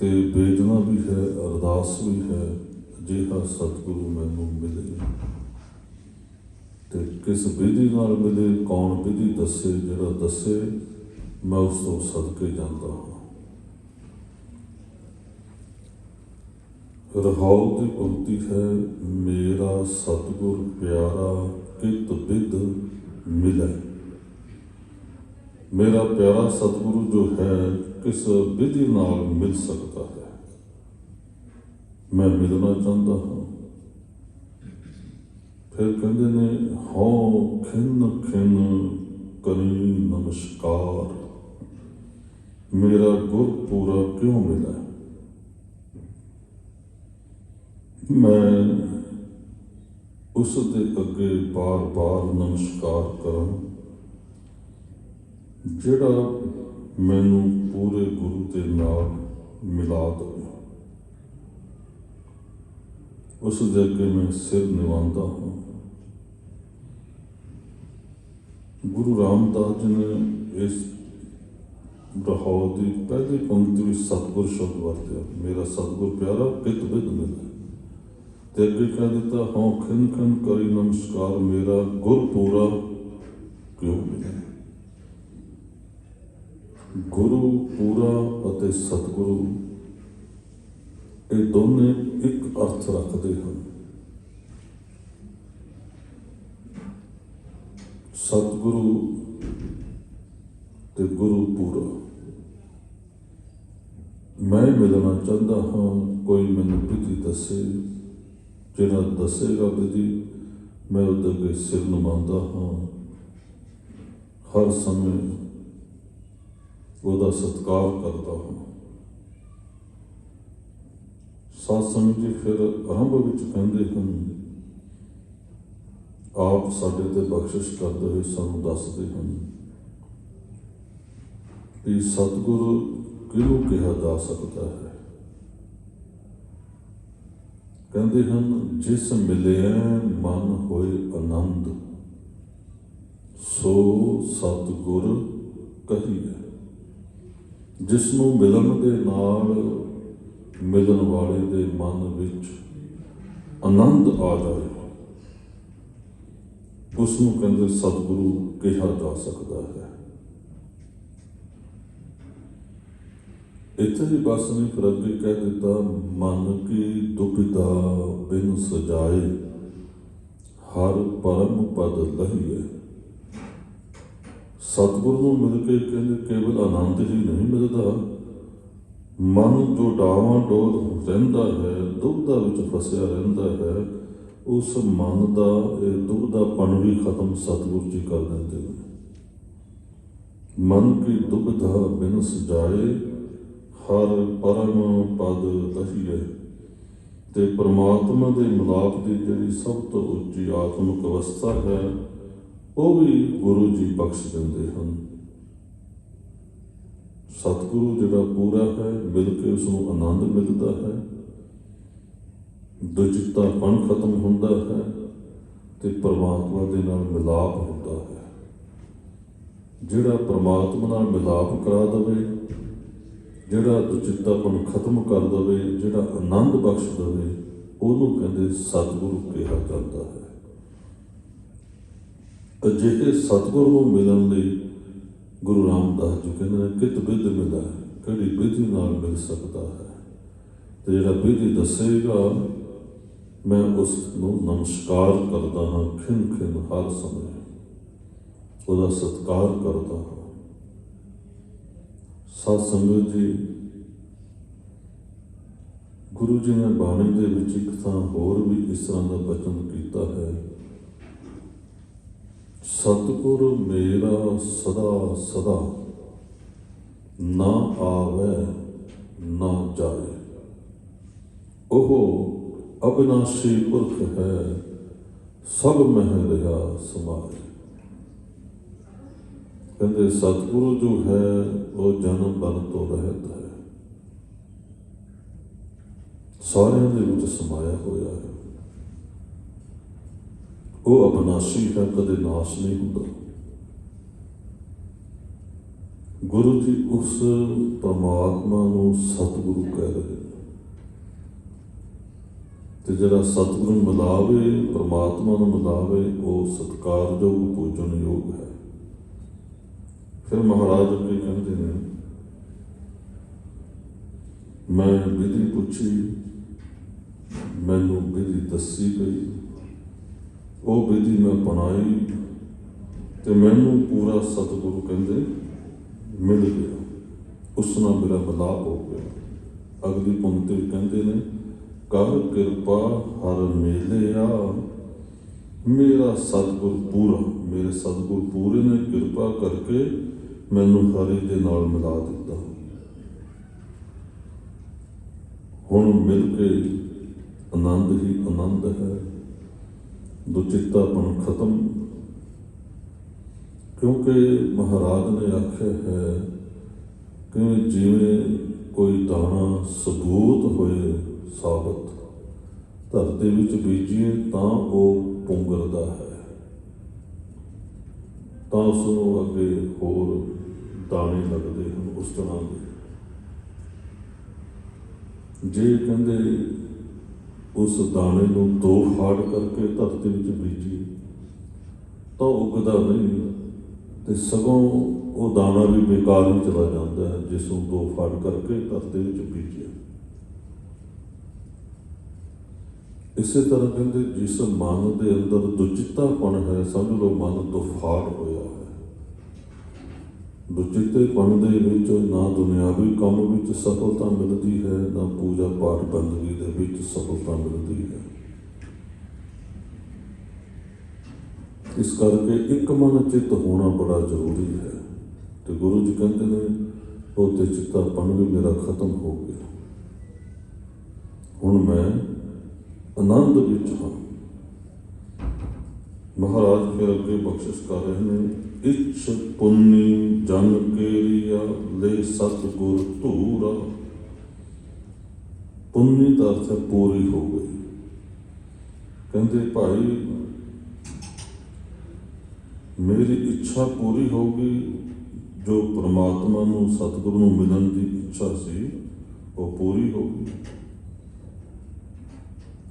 ਤੇ ਵੇਦਨਾ ਵੀ ਹੈ, ਅਰਦਾਸ ਵੀ ਹੈ ਅਜਿਹਾ ਸਤਿਗੁਰੂ ਮੈਨੂੰ ਮਿਲੇ। ਤੇ ਕਿਸ ਵਿਧੀ ਨਾਲ ਮਿਲੇ, ਕੌਣ ਵਿਧੀ ਦੱਸੇ, ਜਿਹੜਾ ਦੱਸੇ, ਮੈਂ ਉਸ ਤੋਂ ਸਦਕੇ ਜਾਂਦਾ ਹਾਂ। ਰਹਾਉ ਦੀ ਪੰਕਤੀ ਹੈ, ਮੇਰਾ ਸਤਿਗੁਰ ਪਿਆਰਾ, ਕਿਤ ਵਿਦ ਮਿਲੇ। ਮੇਰਾ ਪਿਆਰਾ ਸਤਿਗੁਰੂ ਜੋ ਹੈ ਕਿਸ ਵਿਧੀ ਨਾਲ ਮਿਲ ਸਕਦਾ ਹੈ। ਮੈਂ ਮਿਲਣਾ ਚਾਹੁੰਦਾ ਹਾਂ। ਫਿਰ ਕਹਿੰਦੇ ਨੇ ਹਉ ਖਿੰਨ ਖਿੰਨ ਕਰੀ ਨਮਸਕਾਰ। ਮੇਰਾ ਗੁਰ ਪੂਰਾ ਕਿਉਂ ਮਿਲਾ ਮੈਂ ਉਸ ਦੇ ਅੱਗੇ ਬਾਰ-ਬਾਰ ਨਮਸਕਾਰ ਕਰਾਂ, ਜਿਹੜਾ ਮੈਨੂੰ ਪੂਰੇ ਗੁਰੂ ਦੇ ਨਾਲ ਮਿਲਾ ਦੇਵੇ ਉਸ ਦੇ ਅੱਗੇ ਮੈਂ ਸਿਰ ਨਿਵਾਉਂਦਾ ਹਾਂ। ਗੁਰੂ ਰਾਮਦਾਸ ਜੀ ਨੇ ਇਸ ਬਹਾਉ ਦੀ ਪਹਿਲੀ ਪੰਕਤੀ ਵਿੱਚ ਸਤਿਗੁਰ ਸ਼ਬਦ ਵਰਤਿਆ। ਮੇਰਾ ਸਤਿਗੁਰ ਪਿਆਰਾ ਕਿਤ ਵਿਦ ਮਿਲੇ। ਤੇ ਅੱਗੇ ਕਹਿ ਦਿੱਤਾ ਹਉ ਖਿੰਨ ਖਿੰਨ ਕਰੀ ਨਮਸਕਾਰ, ਮੇਰਾ ਗੁਰ ਪੂਰਾ ਕਿਉਂ ਮਿਲੇ ਗੁਰੂ, ਪੂਰਾ ਅਤੇ ਸਤਿਗੁਰੂ, ਇਹ ਦੋਨੇ ਇੱਕ ਅਰਥ ਰੱਖਦੇ ਹਨ। ਸਤਿਗੁਰੂ ਤੇ ਗੁਰੂ ਪੂਰਾ। ਮੈਂ ਮਿਲਣਾ ਚਾਹੁੰਦਾ ਹਾਂ, ਕੋਈ ਮੈਨੂੰ ਵਿਧੀ ਦੱਸੇ, ਜਿਹੜਾ ਦੱਸੇਗਾ ਵਿਧੀ, ਮੈਂ ਉਹਦੇ ਅੱਗੇ ਸਿਰ ਨਿਵਾਉਂਦਾ ਹਾਂ। ਹਰ ਸਮੇਂ ਉਹਦਾ ਸਤਿਕਾਰ ਕਰਦਾ ਹਾਂ ਸਾਧ ਸੰਗਤ ਜੀ ਫਿਰ ਆਰੰਭ ਵਿੱਚ ਕਹਿੰਦੇ ਹਨ ਆਪ ਸਾਡੇ ਤੇ ਬਖਸ਼ਿਸ਼ ਕਰਦੇ ਹੋਏ ਸਾਨੂੰ ਦੱਸਦੇ ਹਨ ਕਿ ਸਤਿਗੁਰੂ ਕਿਹਨੂੰ ਕਿਹਾ ਜਾ ਸਕਦਾ ਹੈ ਕਹਿੰਦੇ ਹਨ ਜਿਸ ਮਿਲਿਆ ਮਨ ਹੋਏ ਆਨੰਦ ਸੋ ਸਤਿਗੁਰ ਕਹੀਏ ਜਿਸ ਨੂੰ ਮਿਲਣ ਦੇ ਨਾਲ ਮਿਲਣ ਵਾਲੇ ਦੇ ਮਨ ਵਿੱਚ ਆਨੰਦ ਆ ਜਾਏ ਉਸ ਨੂੰ ਕਹਿੰਦੇ ਸਤਿਗੁਰੂ ਕਿਹਾ ਜਾ ਸਕਦਾ ਹੈ। ਇੱਥੇ ਹੀ ਬਸ ਨੇ ਫਿਰ ਅੱਗੇ ਕਹਿ ਦਿੱਤਾ, ਮਨ ਕੀ ਦੁਬਿਧਾ ਬਿਨ ਸਜਾਏ, ਹਰ ਪਰਮ ਪਦ ਲਹੀਏ। ਸਤਿਗੁਰੂ ਨੂੰ ਮਿਲ ਕੇ ਕਹਿੰਦੇ ਕੇਵਲ ਆਨੰਦ ਹੀ ਨਹੀਂ ਮਿਲਦਾ। ਮਨ ਜੋ ਡਾਵਾਂ ਡੋਲ ਰਹਿੰਦਾ ਹੈ ਦੁਬਦਾ ਵਿੱਚ ਫਸਿਆ ਰਹਿੰਦਾ ਹੈ, ਉਸ ਮਨ ਦਾ, ਇਹ ਦੁਬਦਾਪਣ ਵੀ ਖਤਮ ਸਤਿਗੁਰੂ ਜੀ ਕਰ ਦਿੰਦੇ ਨੇ। ਮਨ ਕੀ ਦੁਬਧਾ ਬਿਨ ਸਜਾਏ, ਹਰ ਪਰਮ ਪਦ ਲਹੀਏ। ਤੇ ਪ੍ਰਮਾਤਮਾ ਦੇ ਮਿਲਾਪ ਦੀ ਜਿਹੜੀ ਸਭ ਤੋਂ ਉੱਚੀ ਆਤਮਿਕ ਅਵਸਥਾ ਹੈ ਉਹ ਵੀ ਗੁਰੂ ਜੀ ਬਖਸ਼ ਦਿੰਦੇ ਹਨ। ਸਤਿਗੁਰੂ ਜਿਹੜਾ ਪੂਰਾ ਹੈ, ਮਿਲ ਕੇ ਉਸ ਨੂੰ ਆਨੰਦ ਮਿਲਦਾ ਹੈ। ਦੁਜਿੱਤਾਪਣ ਖਤਮ ਹੁੰਦਾ ਹੈ ਤੇ ਪਰਮਾਤਮਾ ਦੇ ਨਾਲ ਮਿਲਾਪ ਹੁੰਦਾ ਹੈ। ਜਿਹੜਾ ਪਰਮਾਤਮਾ ਨਾਲ ਮਿਲਾਪ ਕਰਾ ਦਵੇ, ਜਿਹੜਾ ਦੁਚਿੱਤਾਪਨ ਖਤਮ ਕਰ ਦਵੇ, ਜਿਹੜਾ ਆਨੰਦ ਬਖਸ਼ ਦਵੇ, ਉਹਨੂੰ ਕਹਿੰਦੇ ਸਤਿਗੁਰੂ ਕਿਹਾ ਜਾਂਦਾ ਹੈ। ਅਜਿਹੇ ਸਤਿਗੁਰੂ ਨੂੰ ਮਿਲਣ ਲਈ ਗੁਰੂ ਰਾਮਦਾਸ ਜੀ ਕਹਿੰਦੇ ਨੇ, ਕਿਤ ਵਿਧ ਮਿਲਾ, ਕਿਹੜੀ ਵਿਧੀ ਨਾਲ ਮਿਲ ਸਕਦਾ ਹੈ? ਤੇ ਜਿਹੜਾ ਵਿਧੀ ਦੱਸੇਗਾ, ਮੈਂ ਉਸ ਨੂੰ ਨਮਸਕਾਰ ਕਰਦਾ ਹਾਂ ਖਿੰਨ ਖਿੰਨ ਹਰ ਸਮੇਂ। ਉਹਦਾ ਸਤਿਕਾਰ ਕਰਦਾ ਹਾਂ। ਸਾਧ ਸੰਗਤ ਜੀ, ਗੁਰੂ ਜੀ ਨੇ ਬਾਣੀ ਦੇ ਵਿੱਚ ਇੱਕ ਥਾਂ ਹੋਰ ਵੀ ਇਸ ਤਰ੍ਹਾਂ ਦਾ ਬਚਨ ਕੀਤਾ ਸਤਿਗੁਰ ਮੇਰਾ ਸਦਾ ਸਦਾ ਨਾ ਆਵੇ, ਨਾ ਜਾਏ। ਉਹ ਅਬਿਨਾਸ਼ੀ ਪੁਰਖ ਹੈ, ਸਭ ਮਹਿ ਰਿਹਾ ਸਮਾਏ। ਕਹਿੰਦੇ, ਸਤਿਗੁਰੂ ਜੋ ਹੈ, ਉਹ ਜਨਮ ਮਰਨ ਤੋਂ ਰਹਿਤ ਹੈ। ਸਾਰਿਆਂ ਦੇ ਵਿੱਚ ਸਮਾਇਆ ਹੋਇਆ ਹੈ। ਉਹ ਅਬਨਾਸ਼ੀ ਹੈ ਕਦੇ ਨਾਸ਼ ਨਹੀਂ ਹੁੰਦਾ। ਗੁਰੂ ਜੀ ਉਸ ਪਰਮਾਤਮਾ ਨੂੰ ਸਤਿਗੁਰੂ ਕਹਿ ਰਹੇ ਤੇ ਜਿਹੜਾ ਸਤਿਗੁਰੂ ਨੂੰ ਮਿਲਾਵੇ, ਪਰਮਾਤਮਾ ਨੂੰ ਮਿਲਾਵੇ, ਉਹ ਸਤਿਕਾਰਯੋਗ ਪੂਜਨਯੋਗ ਹੈ। ਫਿਰ ਮਹਾਰਾਜ ਅੱਗੇ ਕਹਿੰਦੇ ਨੇ, ਮੈਂ ਵਿਧੀ ਪੁੱਛੀ, ਮੈਨੂੰ ਵਿਧੀ ਦੱਸੀ ਗਈ। ਉਹ ਵਿਧੀ ਮੈਂ ਬਣਾਈ ਤੇ ਮੈਨੂੰ ਪੂਰਾ ਸਤਿਗੁਰੂ ਕਹਿੰਦੇ ਮਿਲ ਗਿਆ। ਉਸ ਨਾਲ ਮੇਰਾ ਮਿਲਾਪ ਹੋ ਗਿਆ। ਅਗਲੀ ਪੰਕਤੀ ਵਿੱਚ ਕਹਿੰਦੇ ਨੇ, ਕਰ ਕਿਰਪਾ, ਹਰ ਮੇਲਿਆ ਮੇਰਾ ਸਤਿਗੁਰ ਪੂਰਾ, ਮੇਰੇ ਸਤਿਗੁਰ ਪੂਰੇ ਨੇ, ਕਿਰਪਾ ਕਰਕੇ ਮੈਨੂੰ ਹਰੀ ਦੇ ਨਾਲ ਮਿਲਾ ਦਿੱਤਾ। ਹੁਣ ਮਿਲ ਕੇ ਆਨੰਦ ਹੀ ਆਨੰਦ ਹੈ। ਦੁਚਿੱਤਾਪਨ ਖਤਮ। ਕਿਉਂਕਿ ਮਹਾਰਾਜ ਨੇ ਆਖਿਆ ਹੈ ਕਿ ਜਿਵੇਂ ਕੋਈ ਦਾਣਾ ਸਬੂਤ ਹੋਏ ਸਾਬਤ, ਧਰਤੀ ਵਿੱਚ ਬੀਜੀਏ ਤਾਂ ਉਹ ਪੁੰਗਰਦਾ ਹੈ। ਤਾਂ ਉਸ ਨੂੰ ਅੱਗੇ ਹੋਰ ਦਾਣੇ ਲੱਗਦੇ ਹਨ ਉਸ ਤਰ੍ਹਾਂ ਦੇ। ਜੇ ਕਹਿੰਦੇ ਉਸ ਦਾਣੇ ਨੂੰ ਦੋ ਫਾੜ ਕਰਕੇ ਧਰਤੀ ਵਿੱਚ ਬੀਜੀ। ਤਾਂ ਉਗਦਾ ਨਹੀਂ ਤੇ ਸਗੋਂ ਉਹ ਦਾਣਾ ਵੀ ਬੇਕਾਰ ਹੀ ਚਲਾ ਜਾਂਦਾ ਹੈ, ਜਿਸ ਨੂੰ ਦੋ ਫਾੜ ਕਰਕੇ ਧਰਤੀ ਵਿੱਚ ਬੀਜਿਆ। ਇਸੇ ਤਰ੍ਹਾਂ ਕਹਿੰਦੇ, ਜਿਸ ਮਨ ਦੇ ਅੰਦਰ ਦੁਚਿੱਤਾਪਣ ਹੈ, ਸਮਝ ਲਓ ਮਨ ਦੁਫਾੜ ਹੋਇਆ ਹੈ। ਦੁਚਿੱਤੇਪਣ ਦੇ ਵਿੱਚ ਨਾ ਦੁਨਿਆਵੀ ਕੰਮ ਵਿੱਚ ਸਫਲਤਾ ਮਿਲਦੀ ਹੈ, ਨਾ ਪੂਜਾ ਪਾਠ ਬੰਦਗੀ ਦੇ ਵਿੱਚ ਸਫਲਤਾ ਮਿਲਦੀ ਹੈ। ਇਸ ਕਰਕੇ ਇੱਕ ਮਨ ਚਿੱਤ ਹੋਣਾ ਬੜਾ ਜ਼ਰੂਰੀ ਹੈ ਤੇ ਗੁਰੂ ਜੀ ਕਹਿੰਦੇ ਨੇ, ਉਹ ਤੇ ਚਿੱਤਾਪਣ ਵੀ ਮੇਰਾ ਖਤਮ ਹੋ ਗਿਆ। ਹੁਣ ਮੈਂ ਆਨੰਦ ਵਿੱਚ ਹਾਂ। ਮਹਾਰਾਜ ਫਿਰ ਅੱਗੇ ਬਖਸ਼ਿਸ਼ ਕਰ ਰਹੇ ਨੇ, ਇਛ ਪੁੰਨੀ ਜਨ ਕੇਰੀਆ ਲੈ ਸਤਿਗੁਰ ਧੂਰਾ। ਪੁੰਨੀ ਦਾ ਅਰਥ ਪੂਰੀ ਹੋ ਗਈ। ਕਹਿੰਦੇ, ਭਾਈ, ਮੇਰੀ ਇੱਛਾ ਪੂਰੀ ਹੋ ਗਈ। ਜੋ ਪ੍ਰਮਾਤਮਾ ਨੂੰ, ਸਤਿਗੁਰੂ ਨੂੰ ਮਿਲਣ ਦੀ ਇੱਛਾ ਸੀ, ਉਹ ਪੂਰੀ ਹੋ ਗਈ।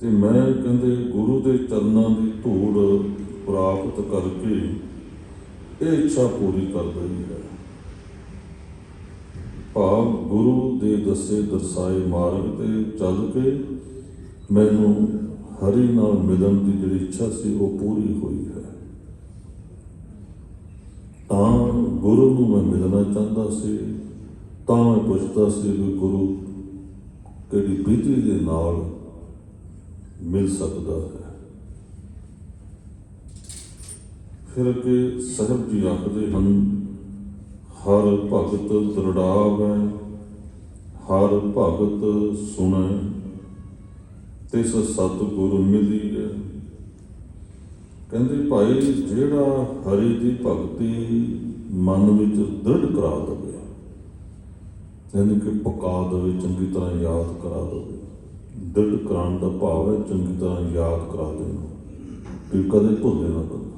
ਤੇ ਮੈਂ ਕਹਿੰਦੇ, ਗੁਰੂ ਦੇ ਚਰਨਾਂ ਦੀ ਧੂੜ ਪ੍ਰਾਪਤ ਕਰਕੇ ਇਹ ਇੱਛਾ ਪੂਰੀ ਕਰ ਲਈ ਹੈ। ਭਾਵ ਗੁਰੂ ਦੇ ਦੱਸੇ ਦਰਸਾਏ ਮਾਰਗ ਤੇ ਚੱਲ ਕੇ ਮੈਨੂੰ ਹਰੀ ਨਾਲ ਮਿਲਣ ਦੀ ਜਿਹੜੀ ਇੱਛਾ ਸੀ, ਉਹ ਪੂਰੀ ਹੋਈ ਹੈ। ਤਾਂ ਗੁਰੂ ਨੂੰ ਮੈਂ ਮਿਲਣਾ ਚਾਹੁੰਦਾ ਸੀ, ਤਾਂ ਮੈਂ ਪੁੱਛਦਾ ਸੀ ਵੀ ਗੁਰੂ ਕਿਹੜੀ ਬੀਤੀ ਦੇ ਨਾਲ ਮਿਲ ਸਕਦਾ ਹੈ। ਫਿਰ ਕਿ ਸਾਹਿਬ ਜੀ ਆਖਦੇ ਹਨ, ਹਰ ਭਗਤ ਦਰੜਾਵੈ, ਹਰ ਭਗਤ ਸੁਣੈ, ਤਿਸ ਸਤਿਗੁਰ ਮਿਲੀਐ। ਕਹਿੰਦੇ ਭਾਈ, ਜਿਹੜਾ ਹਰੀ ਦੀ ਭਗਤੀ ਮਨ ਵਿੱਚ ਦ੍ਰਿੜ ਕਰਾ ਦੇਵੇ, ਯਾਨੀ ਕਿ ਪਕਾ ਦੇਵੇ, ਚੰਗੀ ਤਰ੍ਹਾਂ ਯਾਦ ਕਰਾ ਦੇਵੇ, ਦ੍ਰਿੜ ਕਰਾਉਣ ਦਾ ਭਾਵ ਹੈ ਚੰਗੀ ਤਰ੍ਹਾਂ ਯਾਦ ਕਰਾ ਦੇਣਾ ਕਿ ਕਦੇ ਭੁੱਲੇ ਨਾ ਬੰਦਾ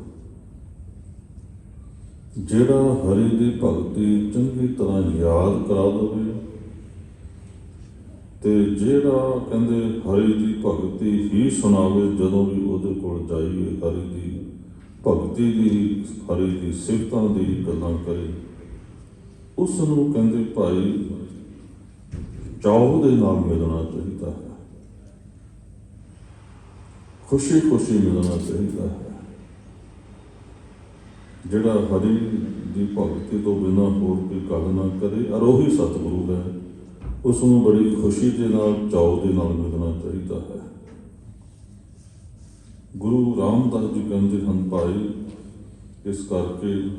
ਜਿਹੜਾ ਹਰੀ ਦੀ ਭਗਤੀ ਚੰਗੀ ਤਰ੍ਹਾਂ ਯਾਦ ਕਰਾ ਦੇਵੇ ਤੇ ਜਿਹੜਾ ਕਹਿੰਦੇ ਹਰੀ ਦੀ ਭਗਤੀ ਹੀ ਸੁਣਾਵੇ ਜਦੋਂ ਵੀ ਉਹਦੇ ਕੋਲ ਜਾਈਏ, ਹਰੀ ਦੀ ਭਗਤੀ ਦੀ, ਹਰੀ ਦੀ ਸਿਫਤਾਂ ਦੀ ਗੱਲਾਂ ਕਰੇ ਉਸ ਨੂੰ ਕਹਿੰਦੇ ਭਾਈ ਚਾਉ ਦੇ ਨਾਲ ਮਿਲਣਾ ਚਾਹੀਦਾ ਹੈ। ਖੁਸ਼ੀ ਖੁਸ਼ੀ ਮਿਲਣਾ ਚਾਹੀਦਾ ਹੈ। ਜਿਹੜਾ ਹਰੀ ਦੀ ਭਗਤੀ ਤੋਂ ਬਿਨਾਂ ਹੋਰ ਕੋਈ ਗੱਲ ਨਾ ਕਰੇ, ਔਰ ਉਹੀ ਸਤਿਗੁਰੂ ਹੈ। ਉਸ ਨੂੰ ਬੜੀ ਖੁਸ਼ੀ ਦੇ ਨਾਲ ਚਾਉ ਦੇ ਨਾਲ ਮਿਲਣਾ ਚਾਹੀਦਾ ਹੈ। ਗੁਰੂ ਰਾਮਦਾਸ ਜੀ ਕਹਿੰਦੇ ਹਨ, ਭਾਈ, ਇਸ ਕਰਕੇ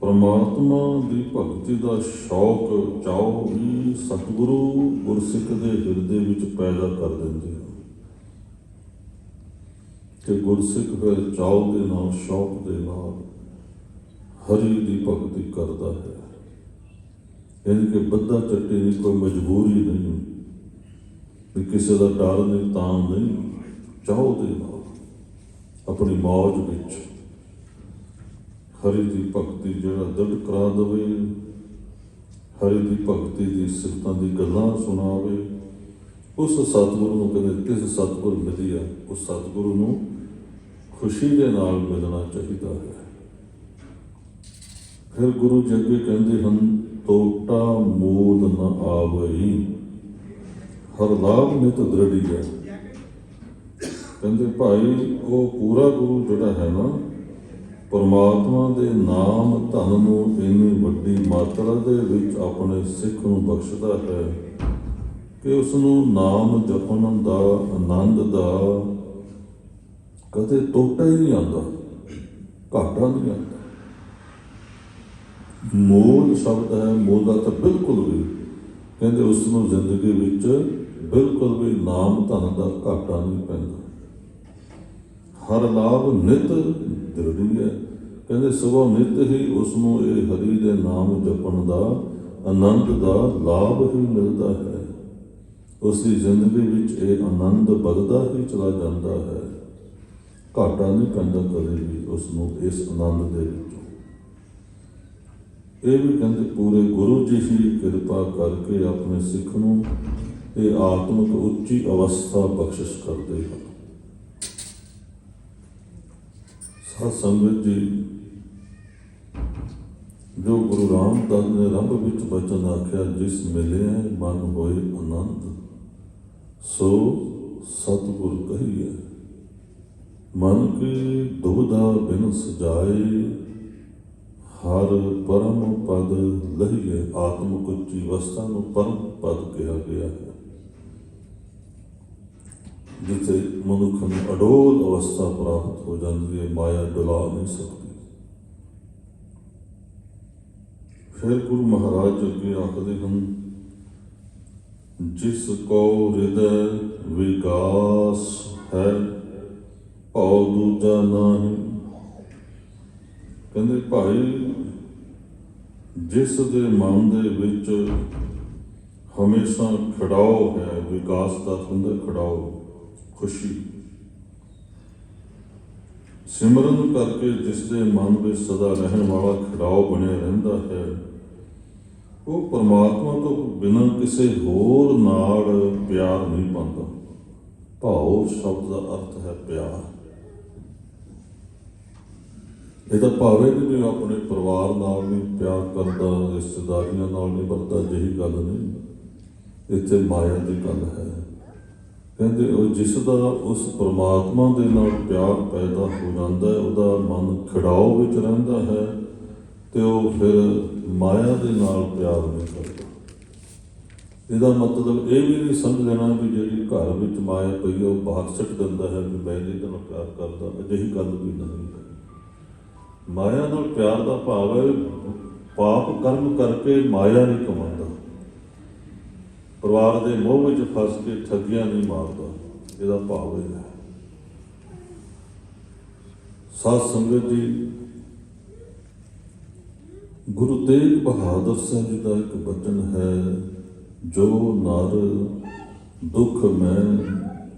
ਪਰਮਾਤਮਾ ਦੀ ਭਗਤੀ ਦਾ ਸ਼ੌਕ ਚਾਉ ਵੀ ਸਤਿਗੁਰੂ ਗੁਰਸਿੱਖ ਦੇ ਹਿਰਦੇ ਵਿੱਚ ਪੈਦਾ ਕਰ ਦਿੰਦੇ ਹਨ। ਕਿ ਗੁਰਸਿੱਖ ਫਿਰ ਚਾਉ ਦੇ ਨਾਲ, ਸ਼ੌਕ ਦੇ ਨਾਲ ਹਰੀ ਦੀ ਭਗਤੀ ਕਰਦਾ ਹੈ। ਯਾਨੀ ਕਿ ਬੱਧਾ ਚੱਟੇ ਦੀ ਕੋਈ ਮਜਬੂਰੀ ਨਹੀਂ, ਵੀ ਕਿਸੇ ਦਾ ਡਰ ਨਹੀਂ ਤਾਂ ਨਹੀਂ ਚਾਹੋ ਦੇ ਨਾਲ ਆਪਣੀ ਮੌਜ ਵਿੱਚ ਹਰੀ ਦੀ ਭਗਤੀ ਜਿਹੜਾ ਦ੍ਰਿੜ ਕਰਾ ਦੇਵੇ, ਹਰੀ ਦੀ ਭਗਤੀ ਦੀ ਸਿਫਤਾਂ ਦੀ ਗੱਲਾਂ ਸੁਣਾਵੇ, ਉਸ ਸਤਿਗੁਰੂ ਨੂੰ ਕਹਿੰਦੇ ਤਿਸ ਸਤਿਗੁਰ ਮਿਲਿਆ ਉਸ ਸਤਿਗੁਰੂ ਨੂੰ ਖੁਸ਼ੀ ਦੇ ਨਾਲ ਮਿਲਣਾ ਚਾਹੀਦਾ ਹੈ। ਫਿਰ ਗੁਰੂ ਜੀ ਕਹਿੰਦੇ ਹਨ ਟੋਟਾ ਮੂਲ ਨ ਆਵਈ, ਹਰ ਲਾਭ ਨਿਤ ਦ੍ਰਿੜੀ ਹੈ। ਕਹਿੰਦੇ, ਭਾਈ, ਉਹ ਪੂਰਾ ਗੁਰੂ ਜਿਹੜਾ ਹੈ ਨਾ, ਪਰਮਾਤਮਾ ਦੇ ਨਾਮ ਧਨ ਨੂੰ ਇੰਨੀ ਵੱਡੀ ਮਾਤਰਾ ਦੇ ਵਿੱਚ ਆਪਣੇ ਸਿੱਖ ਨੂੰ ਬਖਸ਼ਦਾ ਹੈ ਕਿ ਉਸ ਨੂੰ ਨਾਮ ਜਪਣ ਦਾ, ਆਨੰਦ ਦਾ ਕਦੇ ਟੋਟਾ ਹੀ ਨਹੀਂ ਆਉਂਦਾ, ਘਾਟਾ ਨਹੀਂ ਆਉਂਦਾ। ਮੂਲ ਸ਼ਬਦ ਹੈ, ਮੂਲ ਦਾ ਤਾਂ ਬਿਲਕੁਲ ਵੀ। ਕਹਿੰਦੇ ਉਸ ਨੂੰ ਜ਼ਿੰਦਗੀ ਵਿੱਚ ਬਿਲਕੁਲ ਵੀ ਨਾਮ ਧਨ ਦਾ ਘਾਟਾ ਨਹੀਂ ਪੈਂਦਾ। ਹਰ ਲਾਭ ਨਿਤ ਦ੍ਰਿੜੀ ਹੈ। ਕਹਿੰਦੇ ਸਗੋਂ ਨਿਤ ਹੀ ਉਸ ਨੂੰ ਇਹ ਹਰੀ ਦੇ ਨਾਮ ਜਪਣ ਦਾ, ਆਨੰਦ ਦਾ ਲਾਭ ਹੀ ਮਿਲਦਾ ਹੈ। ਉਸ ਦੀ ਜ਼ਿੰਦਗੀ ਵਿੱਚ ਇਹ ਆਨੰਦ ਬਦਦਾ ਹੀ ਚਲਾ ਜਾਂਦਾ ਹੈ। ਘਾਟਾ ਨਹੀਂ ਪੈਂਦਾ ਕਦੇ ਵੀ ਉਸ ਨੂੰ, ਇਸ ਆਨੰਦ ਦੇ ਵਿੱਚੋਂ। ਇਹ ਵੀ ਕਹਿੰਦੇ ਪੂਰੇ ਗੁਰੂ ਜੀ ਹੀ ਕਿਰਪਾ ਕਰਕੇ ਆਪਣੇ ਸਿੱਖ ਨੂੰ ਇਹ ਆਤਮਿਕ ਉੱਚੀ ਅਵਸਥਾ ਬਖਸ਼ਿਸ਼ ਕਰਦੇ ਹਨ। ਸਾਧ ਸੰਗਤ ਜੀ, ਜੋ ਗੁਰੂ ਰਾਮਦਾਸ ਨੇ ਰੰਭ ਵਿੱਚ ਬਚਨ ਆਖਿਆ, ਜਿਸ ਮਿਲਿਆ ਮਨ ਹੋਏ ਆਨੰਦ, ਸੋ ਸਤਿਗੁਰ ਕਹੀਏ। ਮਨ ਕੀ ਦੁਬਦਾ ਬਿਨ ਸਜਾਏ, ਹਰ ਪਰਮ ਪਦ ਲਹੀਏ ਆਤਮ ਉੱਚੀ ਅਵਸਥਾ ਨੂੰ ਪਰਮ ਪਦ ਕਿਹਾ ਗਿਆ ਹੈ। ਜਿੱਥੇ ਮਨੁੱਖ ਨੂੰ ਅਡੋਲ ਅਵਸਥਾ ਪ੍ਰਾਪਤ ਹੋ ਜਾਂਦੀ ਹੈ, ਮਾਇਆ ਡੁਲਾ ਨਹੀਂ ਸਕਦੀ। ਫਿਰ ਗੁਰੂ ਮਹਾਰਾਜ ਅੱਗੇ ਆਖਦੇ ਹਨ, ਜਿਸ ਕੋ ਹਿਰਦੈ ਵਿਗਾਸ ਹੈ ਔ ਦੂਜਾ ਨਹੀਂ। ਕਹਿੰਦੇ ਭਾਈ, ਜਿਸ ਦੇ ਮਨ ਦੇ ਵਿੱਚ ਹਮੇਸ਼ਾ ਖੜਾਓ ਹੈ, ਵਿਕਾਸ ਦਾ ਹੁੰਦਾ ਖੜਾਓ, ਖੁਸ਼ੀ। ਸਿਮਰਨ ਕਰਕੇ ਜਿਸ ਦੇ ਮਨ ਵਿੱਚ ਸਦਾ ਰਹਿਣ ਵਾਲਾ ਖੜਾਓ ਬਣਿਆ ਰਹਿੰਦਾ ਹੈ, ਉਹ ਪਰਮਾਤਮਾ ਤੋਂ ਬਿਨਾਂ ਕਿਸੇ ਹੋਰ ਨਾਲ ਪਿਆਰ ਨਹੀਂ ਪਾਉਂਦਾ ਭਾਵ ਸ਼ਬਦ ਦਾ ਅਰਥ ਹੈ ਪਿਆਰ। ਇਹ ਤਾਂ ਭਾਵੇਂ ਕਿ ਵੀ ਆਪਣੇ ਪਰਿਵਾਰ ਨਾਲ ਨਹੀਂ, ਪਿਆਰ ਕਰਦਾ ਰਿਸ਼ਤੇਦਾਰੀਆਂ ਨਾਲ ਨਹੀਂ ਵਰਤਦਾ ਜਿਹੀ ਗੱਲ ਨਹੀਂ। ਇੱਥੇ ਮਾਇਆ ਦੀ ਗੱਲ ਹੈ। ਕਹਿੰਦੇ ਉਹ ਜਿਸ ਦਾ ਉਸ ਪਰਮਾਤਮਾ ਦੇ ਨਾਲ ਪਿਆਰ ਪੈਦਾ ਹੋ ਜਾਂਦਾ ਹੈ, ਉਹਦਾ ਮਨ ਖੜਾਓ ਵਿੱਚ ਰਹਿੰਦਾ ਹੈ ਤੇ ਉਹ ਫਿਰ ਮਾਇਆ ਦੇ ਨਾਲ ਪਿਆਰ ਨਹੀਂ ਕਰਦਾ। ਇਹਦਾ ਮਤਲਬ ਇਹ ਵੀ ਨਹੀਂ ਸਮਝ ਲੈਣਾ ਵੀ ਜਿਹੜੀ ਘਰ ਵਿੱਚ ਮਾਇਆ ਪਈ ਉਹ ਬਾਹਰ ਸਿੱਟ ਦਿੰਦਾ ਹੈ ਵੀ ਮੈਂ ਇਹਦੇ ਨਾਲ ਪਿਆਰ ਕਰਦਾ, ਅਜਿਹੀ ਗੱਲ ਵੀ ਨਹੀਂ ਹੈ। ਮਾਇਆ ਨਾਲ ਪਿਆਰ ਦਾ ਭਾਵ ਹੈ, ਪਾਪ ਕਰਮ ਕਰਕੇ ਮਾਇਆ ਨਹੀਂ ਕਮਾਉਂਦਾ। ਪਰਿਵਾਰ ਦੇ ਮੋਹ ਵਿੱਚ ਫਸ ਕੇ ਠੱਗੀਆਂ ਨਹੀਂ ਮਾਰਦਾ, ਇਹਦਾ ਭਾਵ ਇਹ ਹੈ। ਸਾਧ ਸੰਗਤ ਜੀ, ਗੁਰੂ ਤੇਗ ਬਹਾਦਰ ਸਾਹਿਬ ਜੀ ਦਾ ਇੱਕ ਬਚਨ ਹੈ, ਜੋ ਨਰ ਦੁੱਖ ਮੈਂ,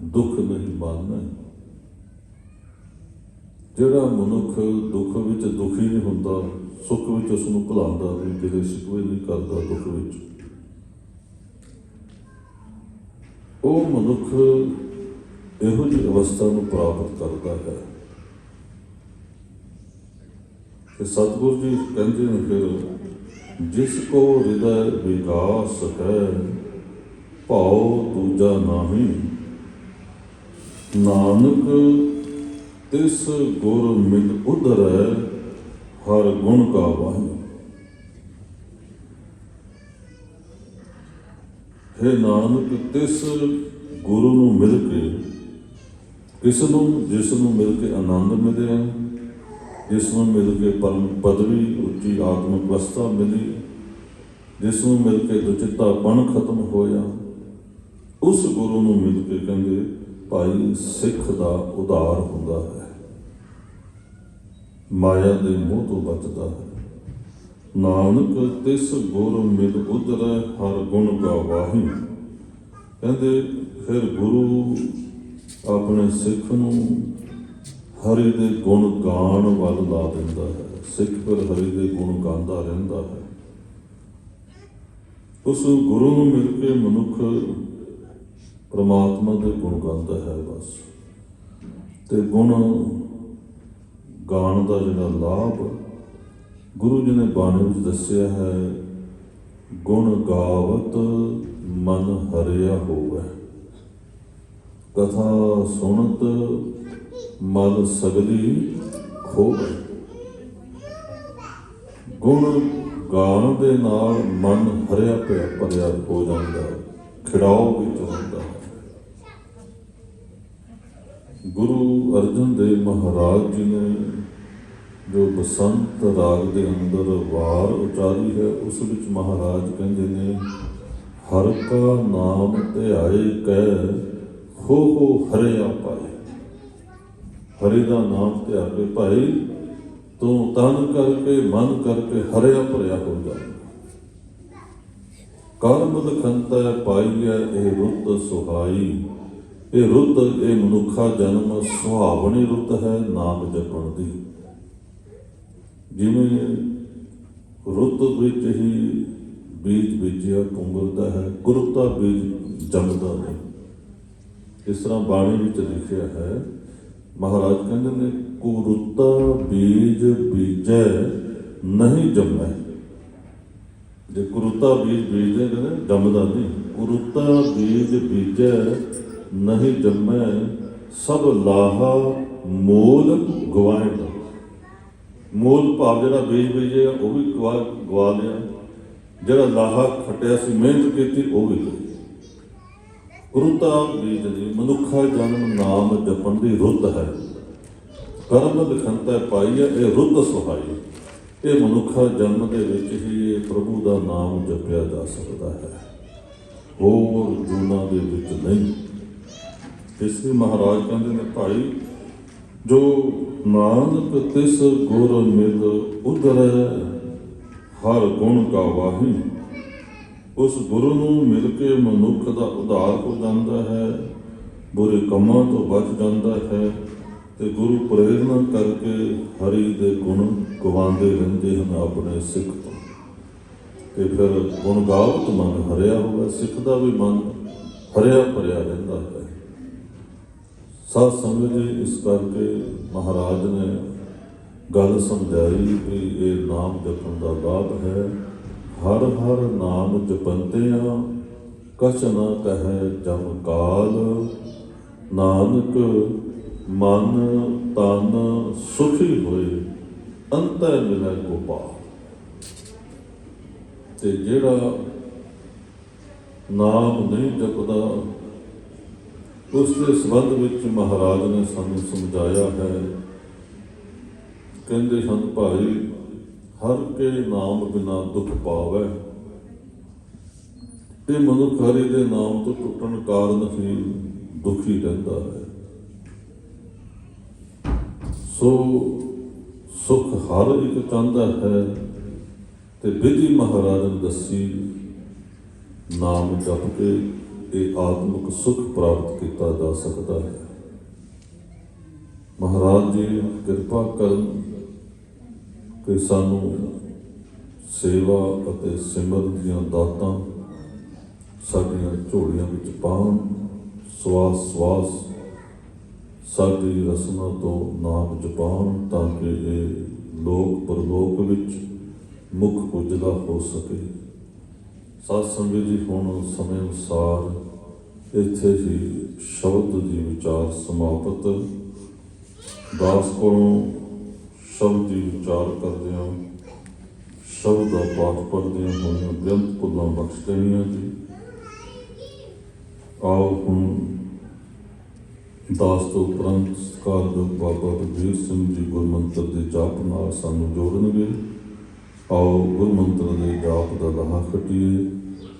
ਦੁੱਖ ਨਹੀਂ ਮੰਨਣਾ ਜਿਹੜਾ ਮਨੁੱਖ ਦੁੱਖ ਵਿੱਚ ਦੁਖੀ ਨਹੀਂ ਹੁੰਦਾ, ਸੁੱਖ ਵਿੱਚ ਉਸ ਨੂੰ ਭੁਲਾਉਂਦਾ ਵੀ ਜਿਹੜੇ ਸਿਕਵੇ ਨਹੀਂ ਕਰਦਾ ਦੁੱਖ ਵਿੱਚ। ਉਹ ਮਨੁੱਖ ਇਹੋ ਜਿਹੀ ਅਵਸਥਾ ਨੂੰ ਪ੍ਰਾਪਤ ਕਰਦਾ ਹੈ। ਤੇ ਸਤਿਗੁਰੂ ਜੀ ਕਹਿੰਦੇ ਨੇ ਫਿਰ, ਜਿਸ ਕੋ ਹਿਰਦੈ ਵਿਕਾਸ ਹੈ, ਭਾਉ ਦੂਜਾ ਨਾਹੀ। ਨਾਨਕ ਤਿਸ ਗੁਰ ਮਿਲ ਉਧਰੈ, ਹਰ ਗੁਣ ਕਾ ਵਾਹੀ ਹੈ ਨਾਨਕ, ਤਿਸ ਗੁਰੂ ਨੂੰ ਮਿਲ ਕੇ, ਕਿਸ ਨੂੰ, ਜਿਸ ਨੂੰ ਮਿਲ ਕੇ ਆਨੰਦ ਮਿਲਿਆ, ਜਿਸ ਨੂੰ ਮਿਲ ਕੇ ਪਰਮ ਪਦਵੀ, ਉੱਚੀ ਆਤਮਿਕ ਅਵਸਥਾ ਮਿਲੀ, ਜਿਸ ਨੂੰ ਮਿਲ ਕੇ ਦੁਚਿੱਤਾਪਣ ਖਤਮ ਹੋਇਆ, ਉਸ ਗੁਰੂ ਨੂੰ ਮਿਲ ਕੇ ਕਹਿੰਦੇ, ਭਾਈ ਸਿੱਖ ਦਾ ਉਧਾਰ ਹੁੰਦਾ ਹੈ। ਮਾਇਆ ਦੇ ਮੋਹ ਤੋਂ ਬਚਦਾ ਹੈ। ਨਾਨਕ, ਤਿਸ ਗੁਰ ਮਿਲ ਉਧਰੈ, ਹਰ ਗੁਣ ਗਾਵਾਹੀ। ਕਹਿੰਦੇ, ਫਿਰ ਗੁਰੂ ਆਪਣੇ ਸਿੱਖ ਨੂੰ ਹਰੀ ਦੇ ਗੁਣ ਗਾਣ ਵੱਲ ਲਾ ਦਿੰਦਾ ਹੈ। ਸਿੱਖ ਫਿਰ ਹਰੀ ਦੇ ਗੁਣ ਗਾਉਂਦਾ ਰਹਿੰਦਾ ਹੈ। ਉਸ ਗੁਰੂ ਨੂੰ ਮਿਲ ਕੇ ਮਨੁੱਖ ਪ੍ਰਮਾਤਮਾ ਦੇ ਗੁਣ ਗਾਉਂਦਾ ਹੈ ਬਸ। ਤੇ ਗੁਣ ਗਾਣ ਦਾ ਜਿਹੜਾ ਲਾਭ ਗੁਰੂ ਜੀ ਨੇ ਬਾਣੀ ਵਿੱਚ ਦੱਸਿਆ ਹੈ, ਗੁਣ ਗਾਵਤ ਮਨ ਹਰਿਆ ਹੋਵੇ। ਕਥਾ ਸੁਣਤ ਮਨ ਸਗਲੀ ਖੋਵੇ। ਗੁਣ ਗਾਣ ਦੇ ਨਾਲ ਮਨ ਹਰਿਆ ਪਿਆ ਭਰਿਆ ਹੋ ਜਾਂਦਾ ਹੈ ਖਿੜਾਓ ਵਿੱਚ ਹੁੰਦਾ ਹੈ। ਗੁਰੂ ਅਰਜਨ ਦੇਵ ਮਹਾਰਾਜ ਜੀ ਨੇ ਜੋ ਬਸੰਤ ਰਾਗ ਦੇ ਅੰਦਰ ਵਾਰ ਉਚਾਰੀ ਹੈ, ਉਸ ਵਿੱਚ ਮਹਾਰਾਜ ਕਹਿੰਦੇ ਨੇ, ਹਰ ਕਾ ਨਾਮ ਧਿਆਏ ਕੈ, ਹੋ ਹੋ ਹਰਿਆ ਪਾਏ। ਹਰੇ ਦਾ ਨਾਮ ਧਿਆਵੇ ਭਾਈ ਤੂੰ ਤਨ ਕਰਕੇ ਮਨ ਕਰਕੇ ਹਰਿਆ ਭਰਿਆ ਹੋ ਜਾ। ਕਰਮ ਲਖੰਤਾ ਪਾਈਐ, ਇਹ ਰੁੱਤ ਸੁਹਾਈ। ਇਹ ਰੁੱਤ ਇਹ ਮਨੁੱਖਾ ਜਨਮ ਸੁਹਾਵਣੀ ਰੁੱਤ ਹੈ, ਨਾਮ ਜਪਣ ਦੀ। ਜਿਵੇਂ ਰੁੱਤ ਵਿੱਚ ਹੀ ਬੀਜ ਬੀਜਿਆ ਪੁੰਗਰਦਾ ਹੈ ਗੁਰਤਾ ਬੀਜ ਜੰਮਦਾ ਨਹੀਂ ਇਸ ਤਰ੍ਹਾਂ ਬਾਣੀ ਵਿੱਚ ਲਿਖਿਆ ਹੈ, ਮਹਾਰਾਜ ਕਹਿੰਦੇ ਨੇ ਕੁਰੁੱਤਾ ਬੀਜ ਬੀਜੈ, ਨਹੀਂ ਜੰਮੈ। ਜੇ ਕੁਰਤਾ ਬੀਜ ਬੀਜਦੇ ਕਹਿੰਦੇ ਜੰਮਦਾ ਨਹੀਂ। ਕੁਰੁੱਤਾ ਬੀਜ ਬੀਜੈ ਨਹੀਂ ਜੰਮੈ, ਸਭ ਲਾਹਾ ਮੂਲ ਗਵਾਏਗਾ ਮੂਲ ਭਾਵ ਜਿਹੜਾ ਬੀਜ ਬੀਜਿਆ ਉਹ ਵੀ ਗਵਾ ਗਵਾ ਲਿਆ। ਜਿਹੜਾ ਲਾਹਾ ਖਟਿਆ ਸੀ, ਮਿਹਨਤ ਕੀਤੀ, ਉਹ ਵੀ ਗਈ ਗੁਰੂਤਾ ਬੀਜ ਦੀ ਮਨੁੱਖਾ ਜਨਮ ਨਾਮ ਜਪਣ ਦੀ ਰੁੱਤ ਹੈ। ਕਰਮ ਲਿਖੰਤਾ ਪਾਈ ਹੈ, ਇਹ ਰੁੱਤ ਸੁਹਾਈ। ਇਹ ਮਨੁੱਖਾ ਜਨਮ ਦੇ ਵਿੱਚ ਹੀ ਇਹ ਪ੍ਰਭੂ ਦਾ ਨਾਮ ਜਪਿਆ ਜਾ ਸਕਦਾ ਹੈ। ਹੋਰ ਜੂਨਾ ਦੇ ਵਿੱਚ ਨਹੀਂ। ਇਸ ਲਈ ਮਹਾਰਾਜ ਕਹਿੰਦੇ ਨੇ, ਭਾਈ, ਜੋ ਨਾਨਕ ਤਿਸ ਗੁਰ ਮਿਲ ਉਧਰੈ, ਹਰ ਗੁਣ ਕਾ ਵਾਹੀ। ਉਸ ਗੁਰੂ ਨੂੰ ਮਿਲ ਕੇ ਮਨੁੱਖ ਦਾ ਉਧਾਰ ਹੋ ਜਾਂਦਾ ਹੈ, ਬੁਰੇ ਕੰਮਾਂ ਤੋਂ ਬਚ ਜਾਂਦਾ ਹੈ ਤੇ ਗੁਰੂ ਪ੍ਰੇਰਣਾ ਕਰਕੇ ਹਰੀ ਦੇ ਗੁਣ ਗਵਾਉਂਦੇ ਰਹਿੰਦੇ ਹਨ ਆਪਣੇ ਸਿੱਖ ਤੋਂ। ਤੇ ਫਿਰ ਗੁਣ ਗਾਵਤ ਮਨ ਹਰਿਆ ਹੋਇਆ ਸਿੱਖ ਦਾ ਵੀ ਮਨ ਹਰਿਆ ਭਰਿਆ ਰਹਿੰਦਾ ਹੈ। ਸਾਧ ਸੰਗਤ ਜੀ, ਇਸ ਕਰਕੇ ਮਹਾਰਾਜ ਨੇ ਗੱਲ ਸਮਝਾਈ ਵੀ ਇਹ ਨਾਮ ਜਪਣ ਦਾ ਲਾਭ ਹੈ। ਹਰ ਹਰ ਨਾਮ ਜਪੰਤਿਆਂ, ਕਛ ਨ ਕਹੈ ਜਮ ਕਾਲ। ਨਾਨਕ ਮਨ ਤਨ ਸੁਖੀ ਹੋਏ ਅੰਤਰ ਮਿਲੈ ਗੋਪਾਲ। ਤੇ ਜਿਹੜਾ ਨਾਮ ਨਹੀਂ ਜਪਦਾ ਉਸ ਦੇ ਸੰਬੰਧ ਵਿੱਚ ਮਹਾਰਾਜ ਨੇ ਸਾਨੂੰ ਸਮਝਾਇਆ ਹੈ। ਕਹਿੰਦੇ ਹਨ, ਭਾਈ, ਹਰ ਕੇ ਨਾਮ ਬਿਨਾ ਦੁੱਖ ਪਾਵੈ। ਇਹ ਮਨੁੱਖ ਹਰੀ ਦੇ ਨਾਮ ਤੋਂ ਟੁੱਟਣ ਕਾਰਨ ਹੀ ਦੁਖੀ ਰਹਿੰਦਾ ਹੈ। ਸੋ ਸੁਖ ਹਰ ਇੱਕ ਚਾਹੁੰਦਾ ਹੈ ਤੇ ਵਿਧੀ ਮਹਾਰਾਜ ਨੇ ਦੱਸੀ, ਨਾਮ ਜਪ ਕੇ ਇਹ ਆਤਮਿਕ ਸੁਖ ਪ੍ਰਾਪਤ ਕੀਤਾ ਜਾ ਸਕਦਾ ਹੈ। ਮਹਾਰਾਜ ਜੀ, ਕਿਰਪਾ ਕਰਨ ਕਿ ਸਾਨੂੰ ਸੇਵਾ ਅਤੇ ਸਿਮਰਨ ਦੀਆਂ ਦਾਤਾਂ ਸਾਡੀਆਂ ਝੋਲੀਆਂ ਵਿੱਚ ਪਾਉਣ, ਸਵਾਸ ਸਵਾਸ ਸਾਡੀ ਰਸਨਾ ਤੋਂ ਨਾਮ ਜਪਾਉਣ ਤਾਂ ਕਿ ਇਹ ਲੋਕ ਪਰਲੋਕ ਵਿੱਚ ਮੁੱਖ ਉਜਲਾ ਹੋ ਸਕੇ। ਸਤ ਸੰਗਤ ਜੀ ਹੁਣ ਸਮੇਂ ਅਨੁਸਾਰ ਇੱਥੇ ਹੀ ਸ਼ਬਦ ਦੀ ਵਿਚਾਰ ਸਮਾਪਤ। ਦਾਸ ਕੋਲੋਂ ਸ਼ਬਦ ਦੀ ਵਿਚਾਰ ਕਰਦੇ ਹਾਂ ਸ਼ਬਦ ਦਾ ਪਾਠ ਪੜ੍ਹਦੇ ਹਾਂ ਹੋਈਆਂ ਬੇਅੰਤ ਭੁੱਲਾਂ ਬਖਸ਼ ਦੇਣੀਆਂ ਜੀ। ਆਓ ਹੁਣ ਦਾਸ ਤੋਂ ਉਪਰੰਤ ਸਤਿਕਾਰਯੋਗ ਬਾਬਾ ਬਲਬੀਰ ਸਿੰਘ ਜੀ ਗੁਰਮੰਤਰ ਦੇ ਜਾਪ ਨਾਲ ਸਾਨੂੰ ਜੋੜਨਗੇ। ਆਓ ਗੁਰਮੰਤਰ ਦੇ ਜਾਪ ਦਾ ਲਹਾ ਖਟੀਏ।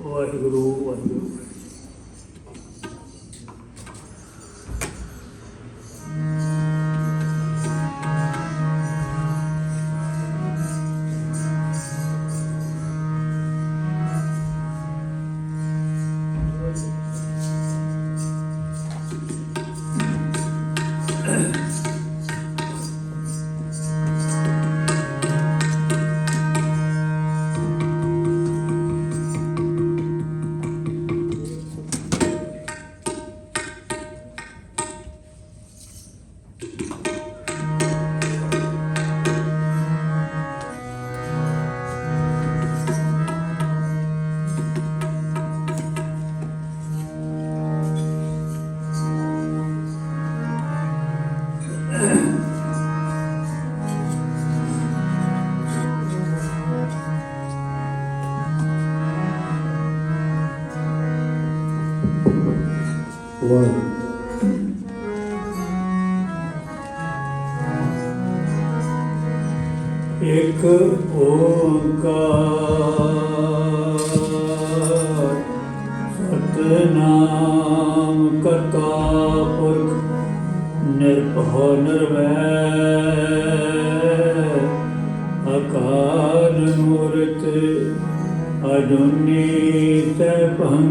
ਵਾਹਿਗੁਰੂ ਵਾਹਿਗੁਰੂ। ਇੱਕ ਓੰਕਾਰ। ਸਤਨਾਮ ਕਰਤਾ ਪੁਰਖ, ਨਿਰਭਉ ਨਿਰਵੈਰ। ਅਕਾਲ ਮੂਰਤ ਅਜੂਨੀ ਸੈਭੰ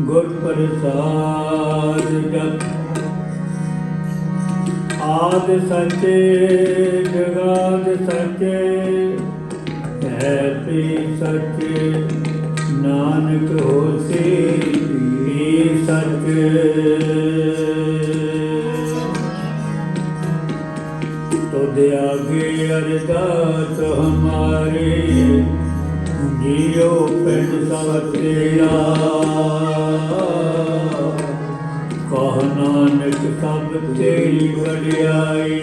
ਗੁਰ ਪ੍ਰਸਾਦ ਜਪ। ਆਦ ਸੱਚੇ ਜਗਾਦ ਸੱਚੇ ਹੈ ਪੀ ਸੱਚੇ, ਨਾਨਕ ਹੋਸੀ ਪੀ ਸੱਚ। ਤੁਧ ਆਗੇ ਅਰਦਾਸ ਹਮਾਰੇ, ਜੀਓ ਪਿੰਡ ਸਭ ਤੇਰਾ। ਕਹ ਨਾਨਕ ਸਭ ਤੇਰੀ ਵਡਿਆਈ।